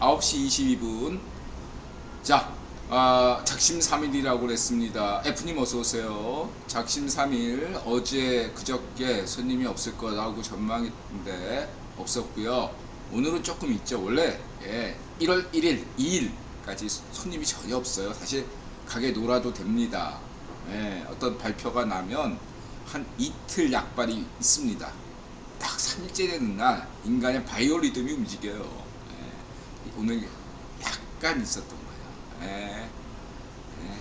9시 22분. 자, 아, 작심 3일이라고 그랬습니다. F님 어서 오세요. 작심 3일 어제 그저께 손님이 없을 거라고 전망했는데 없었고요. 오늘은 조금 있죠. 원래 예, 1월 1일, 2일까지 손님이 전혀 없어요. 사실 가게 놀아도 됩니다. 예, 어떤 발표가 나면 한 이틀 약발이 있습니다. 딱 3일째 되는 날 인간의 바이오리듬이 움직여요. 예, 오늘 약간 있었던 거예요. 예, 예.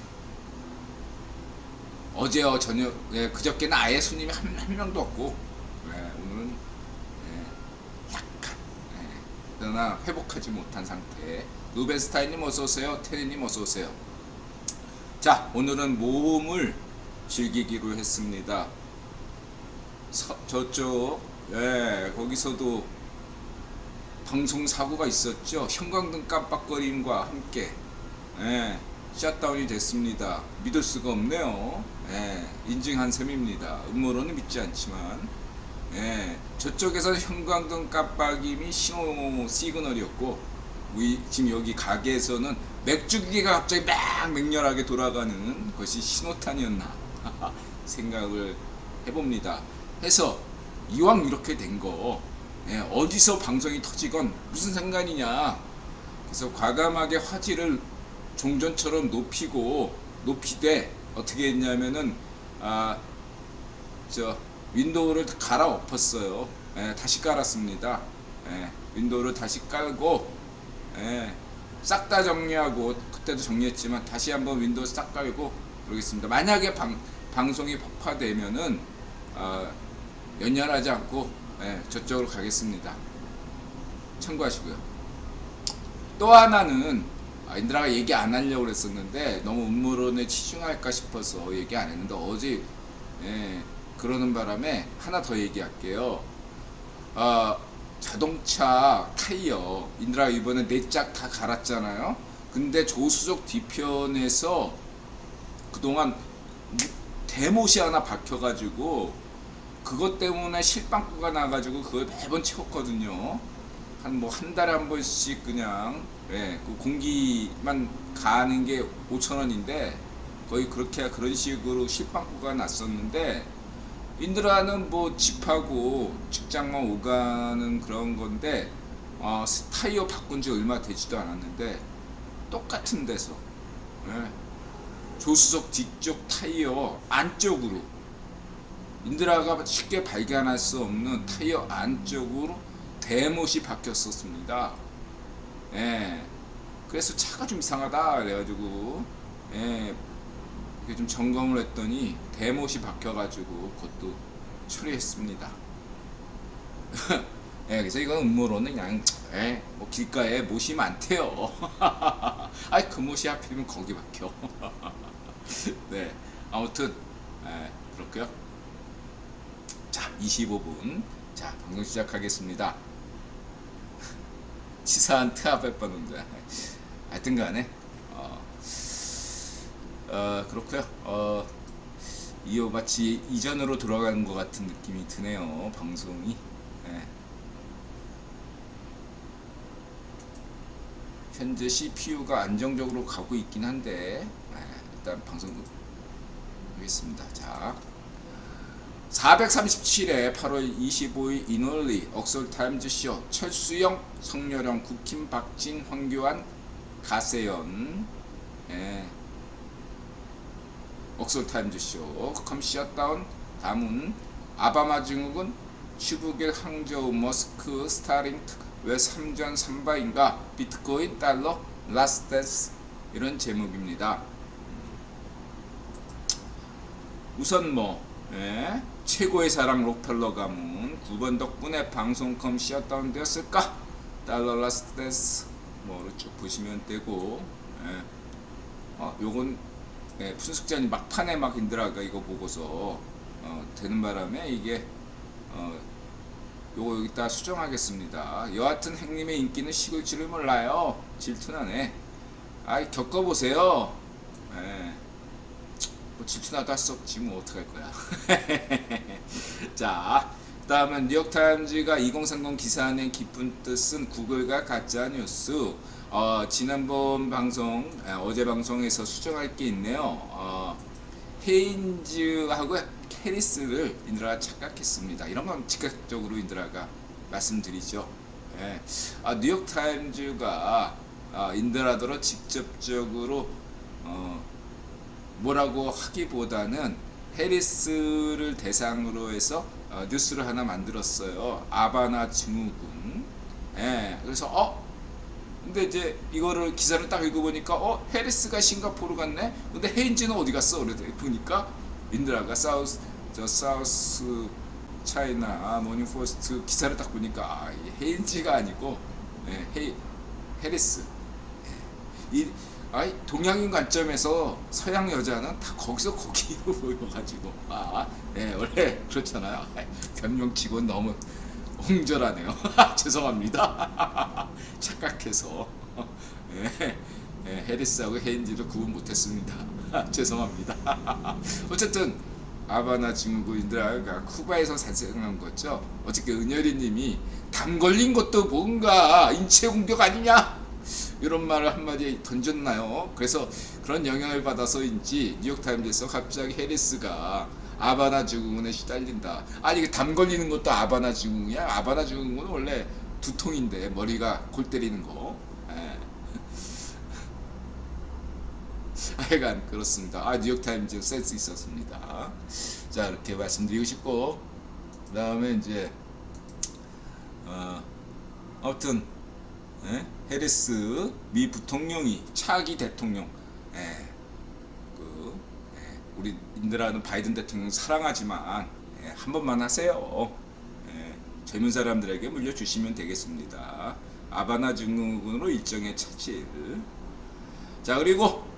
어제요 저녁 예, 그저께는 아예 손님이 한, 한 명도 없고 예, 오늘은 예, 약간 예, 그러나 회복하지 못한 상태. 루벤스타인님 어서 오세요. 테리님 어서 오세요. 자 오늘은 모험을 즐기기로 했습니다. 서- 저쪽 예 거기서도 방송 사고가 있었죠. 형광등 깜빡거림과 함께 예, 샷다운이 됐습니다. 믿을 수가 없네요. 예, 인증한 셈입니다. 음모론은 믿지 않지만 예, 저쪽에서 형광등 깜빡임이 신호 시그널이었고 우리 지금 여기 가게에서는 맥주기가 갑자기 막 맹렬하게 돌아가는 것이 신호탄이었나 생각을 해봅니다. 해서 이왕 이렇게 된거 예, 어디서 방송이 터지건 무슨 상관이냐 그래서 과감하게 화질을 종전처럼 높이고 높이되 어떻게 했냐면은 아 저 윈도우를 갈아 엎었어요. 예, 다시 깔았습니다. 예, 윈도우를 다시 깔고 예, 싹 다 정리하고 그때도 정리했지만 다시 한번 윈도우 싹 깔고 그러겠습니다. 만약에 방, 방송이 폭파되면은 아, 연연하지 않고 예, 저쪽으로 가겠습니다. 참고하시고요. 또 하나는 아, 인드라가 얘기 안 하려고 그랬었는데 너무 음모론에 치중할까 싶어서 얘기 안 했는데 어제 예, 그러는 바람에 하나 더 얘기할게요. 아, 자동차 타이어 인드라 이번에 네 짝 다 갈았잖아요. 근데 조수석 뒤편에서 그동안 무- 대못이 하나 박혀가지고 그것 때문에 실방구가 나가지고 그걸 매번 채웠거든요. 한 뭐 한 달에 한 번씩 그냥 예, 그 공기만 가는 게 5천 원인데 거의 그렇게 그런 식으로 실방구가 났었는데 인드라는 뭐 집하고 직장만 오가는 그런 건데 어, 타이어 바꾼 지 얼마 되지도 않았는데 똑같은 데서 예, 조수석 뒤쪽 타이어 안쪽으로 인드라가 쉽게 발견할 수 없는 타이어 안쪽으로 대못이 박혔었습니다. 예. 그래서 차가 좀 이상하다 그래가지고 예. 좀 점검을 했더니 대못이 박혀가지고 그것도 처리했습니다. 예, 그래서 이건 음모론은 그냥 예, 뭐 길가에 못이 많대요. 아이 그 못이 하필이면 거기 박혀. 네, 아무튼 예, 그렇고요. 자, 25분. 자, 방송 시작하겠습니다. 치사한 트압의 뻔인데. 하여튼 간에, 어, 어, 그렇고요 어, 이어 마치 이전으로 돌아가는 것 같은 느낌이 드네요. 방송이. 예. 현재 CPU가 안정적으로 가고 있긴 한데, 예, 일단 방송 하겠습니다. 자. 437회 8월 25일 이널리 억설타임즈 쇼 철수영, 성렬영, 국힘, 박진, 황교안, 가세연 예. 억설타임즈 쇼컴 셧다운 다문 아바마 증후군 추북일 항저우 머스크 스타링크 왜 3전 3바인가 비트코인 달러 라스테스 이런 제목입니다. 우선 뭐 예, 최고의 사랑 록펠러 가문 9번 덕분에 방송컴 셧다운 되었을까? 달러 라스테스 뭐로 쭉 보시면 되고 예. 어, 요건 예, 푼숙자님 막판에 막 인드라가 이거 보고서 어, 되는 바람에 이게 어, 요거 여기다 수정하겠습니다. 여하튼 행님의 인기는 식을 줄을 몰라요. 질투나네. 아이 겪어보세요. 예. 뭐수 없지 뭐 어떡할 거야. 자 다음은 뉴욕타임즈가 2030 기사 낸 깊은 뜻은 구글과 가짜 뉴스. 어, 지난번 방송, 아, 어제 방송에서 수정할 게 있네요. 어, 헤인즈하고 캐리스를 인드라가 착각했습니다. 이런 건 즉각적으로 인드라가 말씀드리죠. 예. 아, 뉴욕타임즈가 아, 인드라더러 직접적으로 어, 뭐라고 하기보다는 해리스를 대상으로 해서 어, 뉴스를 하나 만들었어요. 아바나 증후군. 예. 그래서 어 근데 이제 이거를 기사를 딱 읽어보니까 어 해리스가 싱가포르 갔네. 근데 헤인즈는 어디 갔어? 그래 보니까 인드라가 사우스 저 사우스 차이나 모닝 포스트 기사를 딱 보니까 아, 이게 헤인즈가 아니고 예, 헤 해리스. 예. 이 아이 동양인 관점에서 서양 여자는 다 거기서 거기로 보여가지고 아, 예, 원래 그렇잖아요. 변명치고 너무 홍절하네요. 죄송합니다. 착각해서 예, 예, 해리스하고 헤인지를 구분 못했습니다. 죄송합니다. 어쨌든 아바나 증후군인들가 쿠바에서 발생한 거죠. 어저께 은열이님이 담 걸린 것도 뭔가 인체 공격 아니냐 이런 말을 한마디 던졌나요? 그래서 그런 영향을 받아서인지 뉴욕타임즈에서 갑자기 해리스가 아바나 증후군에 시달린다. 아니 이게 담 걸리는 것도 아바나 증후군이야? 아바나 증후군은 원래 두통인데 머리가 골 때리는 거. 예. 하여간 그렇습니다. 아 뉴욕타임즈 센스 있었습니다. 자 이렇게 말씀드리고 싶고 그 다음에 이제 어, 아무튼 예? 해리스 미 부통령이 차기 대통령 예, 그 예, 우리 인드라는 바이든 대통령 사랑하지만 예, 한 번만 하세요. 예, 젊은 사람들에게 물려주시면 되겠습니다. 아바나 증후군으로 일정의 차질. 자 그리고